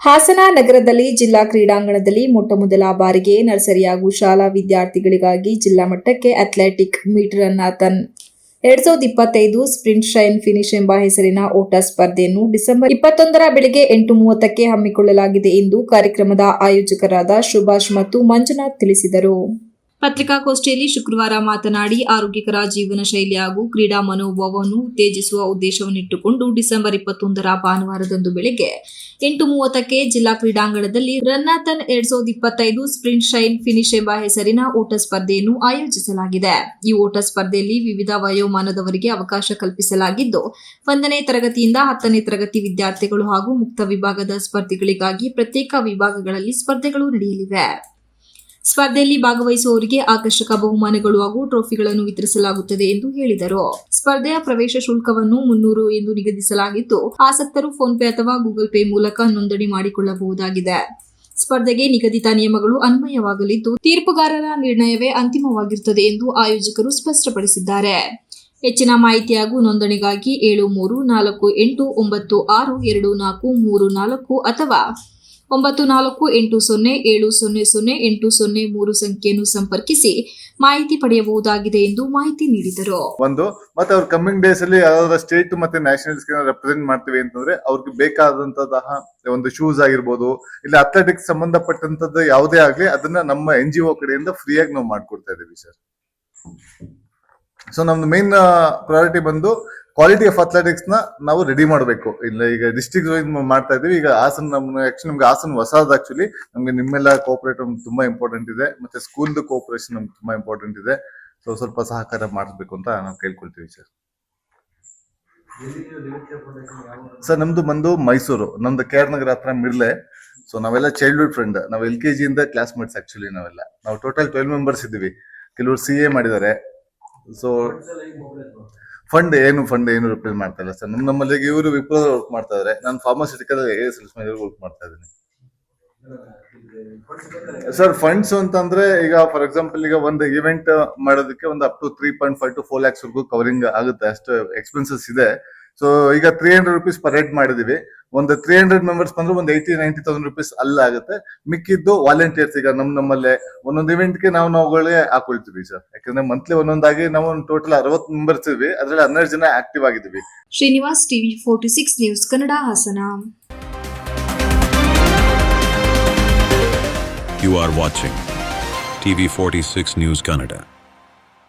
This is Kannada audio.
ಹಾಸನ ನಗರದಲ್ಲಿ ಜಿಲ್ಲಾ ಕ್ರೀಡಾಂಗಣದಲ್ಲಿ ಮೊಟ್ಟಮೊದಲ ಬಾರಿಗೆ ನರ್ಸರಿ ಹಾಗೂ ಶಾಲಾ ವಿದ್ಯಾರ್ಥಿಗಳಿಗಾಗಿ ಜಿಲ್ಲಾ ಮಟ್ಟಕ್ಕೆ ಅಥ್ಲೆಟಿಕ್ ಮೀಟರ್ ಅನ್ನ ತನ್. ಎರಡ್ ಸಾವಿರದ ಇಪ್ಪತ್ತೈದು ಸ್ಪ್ರಿಂಟ್ ಶೈನ್ ಫಿನಿಶ್ ಎಂಬ ಹೆಸರಿನ ಓಟ ಸ್ಪರ್ಧೆಯನ್ನು ಡಿಸೆಂಬರ್ ಇಪ್ಪತ್ತೊಂದರ ಬೆಳಗ್ಗೆ ಎಂಟು ಮೂವತ್ತಕ್ಕೆ ಹಮ್ಮಿಕೊಳ್ಳಲಾಗಿದೆ ಎಂದು ಕಾರ್ಯಕ್ರಮದ ಆಯೋಜಕರಾದ ಸುಭಾಷ್ ಮತ್ತು ಮಂಜುನಾಥ್ ತಿಳಿಸಿದರು. ಪತ್ರಿಕಾಗೋಷ್ಠಿಯಲ್ಲಿ ಶುಕ್ರವಾರ ಮಾತನಾಡಿ, ಆರೋಗ್ಯಕರ ಜೀವನ ಶೈಲಿ ಹಾಗೂ ಕ್ರೀಡಾ ಮನೋಭಾವವನ್ನು ಉತ್ತೇಜಿಸುವ ಉದ್ದೇಶವನ್ನಿಟ್ಟುಕೊಂಡು ಡಿಸೆಂಬರ್ ಇಪ್ಪತ್ತೊಂದರ ಭಾನುವಾರದಂದು ಬೆಳಗ್ಗೆ ಎಂಟು ಮೂವತ್ತಕ್ಕೆ ಜಿಲ್ಲಾ ಕ್ರೀಡಾಂಗಣದಲ್ಲಿ ರನ್ನಾಥನ್ ಎರಡ್ ಸಾವಿರದ ಇಪ್ಪತ್ತೈದು ಸ್ಪ್ರಿಂಟ್ ಶೈನ್ ಫಿನಿಶ್ ಎಂಬ ಹೆಸರಿನ ಓಟ ಸ್ಪರ್ಧೆಯನ್ನು ಆಯೋಜಿಸಲಾಗಿದೆ. ಈ ಓಟ ಸ್ಪರ್ಧೆಯಲ್ಲಿ ವಿವಿಧ ವಯೋಮಾನದವರಿಗೆ ಅವಕಾಶ ಕಲ್ಪಿಸಲಾಗಿದ್ದು, ಒಂದನೇ ತರಗತಿಯಿಂದ ಹತ್ತನೇ ತರಗತಿ ವಿದ್ಯಾರ್ಥಿಗಳು ಹಾಗೂ ಮುಕ್ತ ವಿಭಾಗದ ಸ್ಪರ್ಧಿಗಳಿಗಾಗಿ ಪ್ರತ್ಯೇಕ ವಿಭಾಗಗಳಲ್ಲಿ ಸ್ಪರ್ಧೆಗಳು ನಡೆಯಲಿವೆ. ಸ್ಪರ್ಧೆಯಲ್ಲಿ ಭಾಗವಹಿಸುವವರಿಗೆ ಆಕರ್ಷಕ ಬಹುಮಾನಗಳು ಹಾಗೂ ಟ್ರೋಫಿಗಳನ್ನು ವಿತರಿಸಲಾಗುತ್ತದೆ ಎಂದು ಹೇಳಿದರು. ಸ್ಪರ್ಧೆಯ ಪ್ರವೇಶ ಶುಲ್ಕವನ್ನು ಮುನ್ನೂರು ಎಂದು ನಿಗದಿಸಲಾಗಿದ್ದು ಆಸಕ್ತರು ಫೋನ್ ಪೇ ಅಥವಾ ಗೂಗಲ್ ಪೇ ಮೂಲಕ ನೋಂದಣಿ ಮಾಡಿಕೊಳ್ಳಬಹುದಾಗಿದೆ. ಸ್ಪರ್ಧೆಗೆ ನಿಗದಿತ ನಿಯಮಗಳು ಅನ್ವಯವಾಗಲಿದ್ದು, ತೀರ್ಪುಗಾರರ ನಿರ್ಣಯವೇ ಅಂತಿಮವಾಗಿರುತ್ತದೆ ಎಂದು ಆಯೋಜಕರು ಸ್ಪಷ್ಟಪಡಿಸಿದ್ದಾರೆ. ಹೆಚ್ಚಿನ ಮಾಹಿತಿ ಹಾಗೂ ನೋಂದಣಿಗಾಗಿ ಏಳು ಮೂರು ನಾಲ್ಕು ಎಂಟು ಒಂಬತ್ತು ಆರು ಎರಡು ನಾಲ್ಕು ಮೂರು ನಾಲ್ಕು ಅಥವಾ ಒಂಬತ್ತು ನಾಲ್ಕು ಎಂಟು ಸೊನ್ನೆ ಏಳು ಸೊನ್ನೆ ಸೊನ್ನೆ ಎಂಟು ಸೊನ್ನೆ ಮೂರು ಸಂಖ್ಯೆಯನ್ನು ಸಂಪರ್ಕಿಸಿ ಮಾಹಿತಿ ಪಡೆಯಬಹುದಾಗಿದೆ ಎಂದು ಮಾಹಿತಿ ನೀಡಿದರು. ಒಂದು, ಮತ್ತೆ ಅವ್ರ ಕಮ್ಮಿಂಗ್ ಡೇಸ್ ಅಲ್ಲಿ ಯಾವ್ದಾದ್ರು ಸ್ಟೇಟ್ ಮತ್ತೆ ನ್ಯಾಷನಲ್ಸ್ ರೆಪ್ರೆಸೆಂಟ್ ಮಾಡ್ತೀವಿ ಅಂತಂದ್ರೆ ಅವ್ರಿಗೆ ಬೇಕಾದಂತಹ ಒಂದು ಶೂಸ್ ಆಗಿರ್ಬೋದು, ಇಲ್ಲ ಅಥ್ಲೆಟಿಕ್ಸ್ ಸಂಬಂಧಪಟ್ಟಂತದ್ದು ಯಾವುದೇ ಆಗ್ಲಿ, ಅದನ್ನ ನಮ್ಮ ಎನ್ ಜಿ ಒ ಕಡೆಯಿಂದ ಫ್ರೀಯಾಗಿ ನಾವು ಮಾಡ್ಕೊಡ್ತಾ ಇದ್ದೀವಿ ಸರ್. ಸೊ ನಮ್ದು ಮೇನ್ ಪ್ರಯಾರಿಟಿ ಬಂದು ಕ್ವಾಲಿಟಿ ಆಫ್ ಅಥ್ಲೆಟಿಕ್ಸ್ನ ನಾವು ರೆಡಿ ಮಾಡಬೇಕು. ಇಲ್ಲ, ಈಗ ಡಿಸ್ಟ್ರಿಕ್ಟ್ ವೈಸ್ ಮಾಡ್ತಾ ಇದೀವಿ ಈಗ ಹಾಸನ್ ನಮ್ಮ ಆಕ್ಚುಲಿ ನಮ್ಗೆ ಹಾಸನ್ ಹೊಸದು ಆಕ್ಚುಲಿ ನಮ್ಗೆ ನಿಮ್ಮೆಲ್ಲ ಕೋಪರೇಟ್ ತುಂಬಾ ಇಂಪಾರ್ಟೆಂಟ್ ಇದೆ. ಮತ್ತೆ ಸ್ಕೂಲ್ದು ಕೋಪರೇಷನ್ ನಮ್ಗೆ ತುಂಬಾ ಇಂಪಾರ್ಟೆಂಟ್ ಇದೆ. ಸೊ ಸ್ವಲ್ಪ ಸಹಕಾರ ಮಾಡಿಸ್ಬೇಕು ಅಂತ ನಾವು ಕೇಳ್ಕೊಳ್ತೀವಿ ಸರ್ ಸರ್ ನಮ್ದು ಬಂದು ಮೈಸೂರು. ನಮ್ದು ಕೆ ಆರ್ ನಗರ ಹತ್ರ ಮಿರ್ಲೆ. ಸೊ ನಾವೆಲ್ಲ ಚೈಲ್ಡ್ಹುಡ್ ಫ್ರೆಂಡ್ ನಾವು ಎಲ್ ಕೆ ಜಿಯಿಂದ ಕ್ಲಾಸ್ಮೇಟ್ಸ್ ಆಕ್ಚುಲಿ ನಾವೆಲ್ಲ. ನಾವು ಟೋಟಲ್ ಟ್ವೆಲ್ ಮೆಂಬರ್ಸ್ ಇದ್ದೀವಿ. ಕೆಲವರು ಸಿ ಎ ಮಾಡಿದ್ದಾರೆ. ಸೊ ಫಂಡ್ ಏನು ಫಂಡ್ ಏನು ರಿಪ್ಲೇಸ್ ಮಾಡ್ತಾ ಇಲ್ಲ ಸರ್. ನಮ್ಮ ನಮ್ಮಲ್ಲಿ ಇವರು ವಿಪ್ರೋ ವರ್ಕ್ ಮಾಡ್ತಾ ಇದಾರೆ. ನಾನು ಫಾರ್ಮಾಸಿಟಿಕಲ್ ಸೇಲ್ಸ್ ಮೇಲೆ ವರ್ಕ್ ಮಾಡ್ತಾ ಇದ್ದೀನಿ. ಸರ್ ಫಂಡ್ಸ್ ಅಂತಂದ್ರೆ ಈಗ ಫಾರ್ ಎಕ್ಸಾಂಪಲ್ ಈಗ ಒಂದು ಇವೆಂಟ್ ಮಾಡೋದಕ್ಕೆ ಒಂದು up to three point five to four lakhs ವರ್ಗೂ covering ಆಗುತ್ತೆ. ಅಷ್ಟು ಎಕ್ಸ್ಪೆನ್ಸಸ್ ಇದೆ. ಸೊ ಈಗ three hundred rupees per head ಮಾಡಿದೀವಿ ಒಂದು ತ್ರೀ ಹಂಡ್ರೆಡ್ ಮೆಂಬರ್ಸ್ ಬಂದ್ರೆ ಒಂದು ಏಯ್ಟಿ ನೈಂಟಿ ತೌಸಂಡ್ ರುಪೀಸ್ ಅಲ್ಲಾಗುತ್ತೆ. ಮಿಕ್ಕಿದ್ದು ವಾಲಂಟಿಯರ್ಸ್ ಈಗ ನಮ್ ನಮ್ಮಲ್ಲೇ ಒಂದೊಂದು ಇವೆಂಟ್ಗೆ ನಾವು ನಾವುಗಳೇ ಹಾಕೊಳ್ತೀವಿ ಸರ್ ಯಾಕಂದ್ರೆ ಮಂತ್ಲಿ ಒಂದೊಂದಾಗಿ ನಾವು ಒಂದು ಟೋಟಲ್ ಅರವತ್ತು ಮೆಂಬರ್ಸ್ ಇದ್ವಿ ಅದ್ರಲ್ಲಿ ಹನ್ನೆರಡು ಜನ ಆಕ್ಟಿವ್ ಆಗಿದ್ದೀವಿ. Srinivas TV forty six news Kannada Hassan. You You are watching TV46 News Canada.